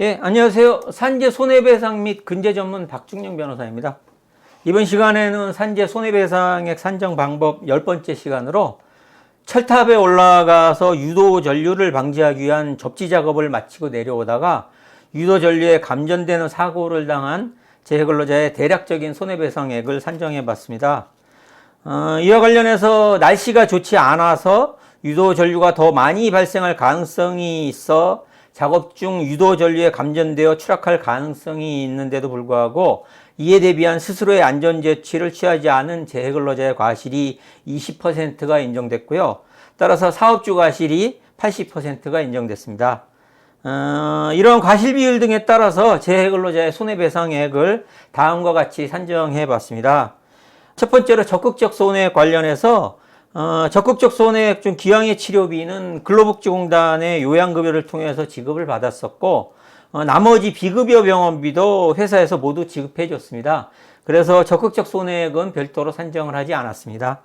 예, 안녕하세요. 산재 손해배상 및 근제 전문 박중영 변호사입니다. 이번 시간에는 산재 손해배상액 산정 방법 10번째 시간으로 철탑에 올라가서 유도 전류를 방지하기 위한 접지 작업을 마치고 내려오다가 유도 전류에 감전되는 사고를 당한 재해근로자의 대략적인 손해배상액을 산정해 봤습니다. 어, 이와 관련해서 날씨가 좋지 않아서 유도 전류가 더 많이 발생할 가능성이 있어 작업 중 유도 전류에 감전되어 추락할 가능성이 있는데도 불구하고 이에 대비한 스스로의 안전 조치를 취하지 않은 재해근로자의 과실이 20%가 인정됐고요. 따라서 사업주 과실이 80%가 인정됐습니다. 어, 이런 과실 비율 등에 따라서 재해근로자의 손해배상액을 다음과 같이 산정해 봤습니다. 첫 번째로 적극적 손해 관련해서 어, 적극적 손해액 중 기왕의 치료비는 근로복지공단의 요양급여를 통해서 지급을 받았었고 어, 나머지 비급여 병원비도 회사에서 모두 지급해 줬습니다. 그래서 적극적 손해액은 별도로 산정을 하지 않았습니다.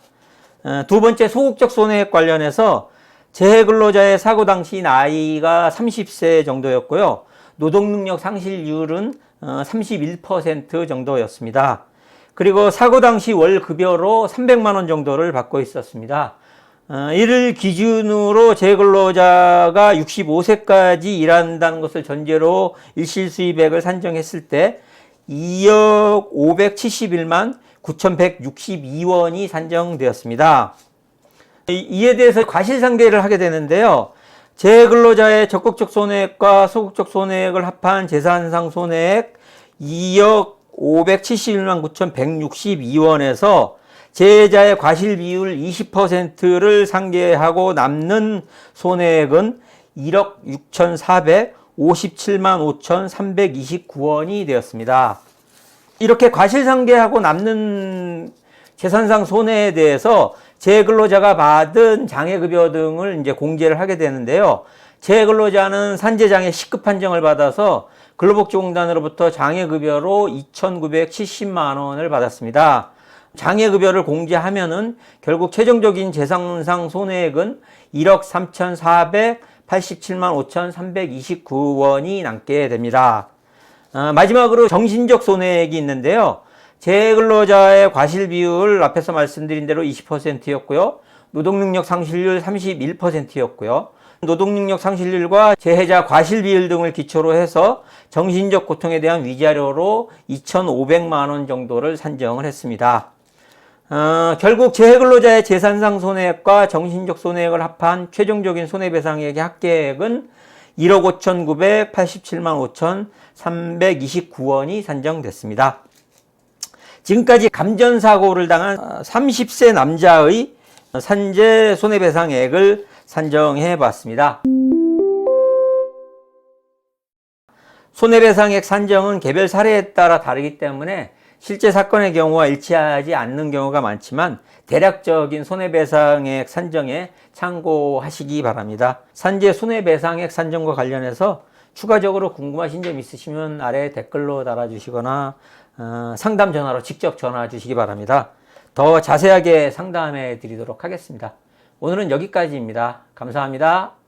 어, 두 번째 소극적 손해액 관련해서 재해 근로자의 사고 당시 나이가 30세 정도였고요. 노동능력 상실률은 어, 31% 정도였습니다. 그리고 사고 당시 월 급여로 300만 원 정도를 받고 있었습니다. 어, 이를 기준으로 재근로자가 65세까지 일한다는 것을 전제로 일실 수입액을 산정했을 때 2억 571만 9,162원이 산정되었습니다. 이- 이에 대해서 과실상계를 하게 되는데요. 재근로자의 적극적 손해액과 소극적 손해액을 합한 재산상 손해액 2억 571만 9,162원에서 재자의 과실 비율 20%를 상계하고 남는 손해액은 1억 6,457만 5,329원이 되었습니다. 이렇게 과실 상계하고 남는 재산상 손해에 대해서 재근로자가 받은 장애급여 등을 이제 공제를 하게 되는데요. 재근로자는 산재장애 시급 판정을 받아서 근로복지공단으로부터 장애급여로 2,970만 원을 받았습니다. 장애급여를 공제하면은 결국 최종적인 재산상 손해액은 1억 3,487만 5,329원이 남게 됩니다. 어, 마지막으로 정신적 손해액이 있는데요. 재근로자의 과실 비율 앞에서 말씀드린 대로 20%였고요. 노동능력 상실률 31%였고요. 노동능력 상실률과 재해자 과실 비율 등을 기초로 해서 정신적 고통에 대한 위자료로 2,500만 원 정도를 산정을 했습니다. 어, 결국 재해근로자의 재산상 손해액과 정신적 손해액을 합한 최종적인 손해배상액의 합계액은 1억 5,987만 5,329원이 산정됐습니다. 지금까지 감전사고를 당한 30세 남자의 산재 손해배상액을 산정해 봤습니다. 손해배상액 산정은 개별 사례에 따라 다르기 때문에 실제 사건의 경우와 일치하지 않는 경우가 많지만 대략적인 손해배상액 산정에 참고하시기 바랍니다. 산재 손해배상액 산정과 관련해서 추가적으로 궁금하신 점 있으시면 아래 댓글로 달아주시거나 어, 상담 전화로 직접 전화 주시기 바랍니다. 더 자세하게 상담해 드리도록 하겠습니다. 오늘은 여기까지입니다. 감사합니다.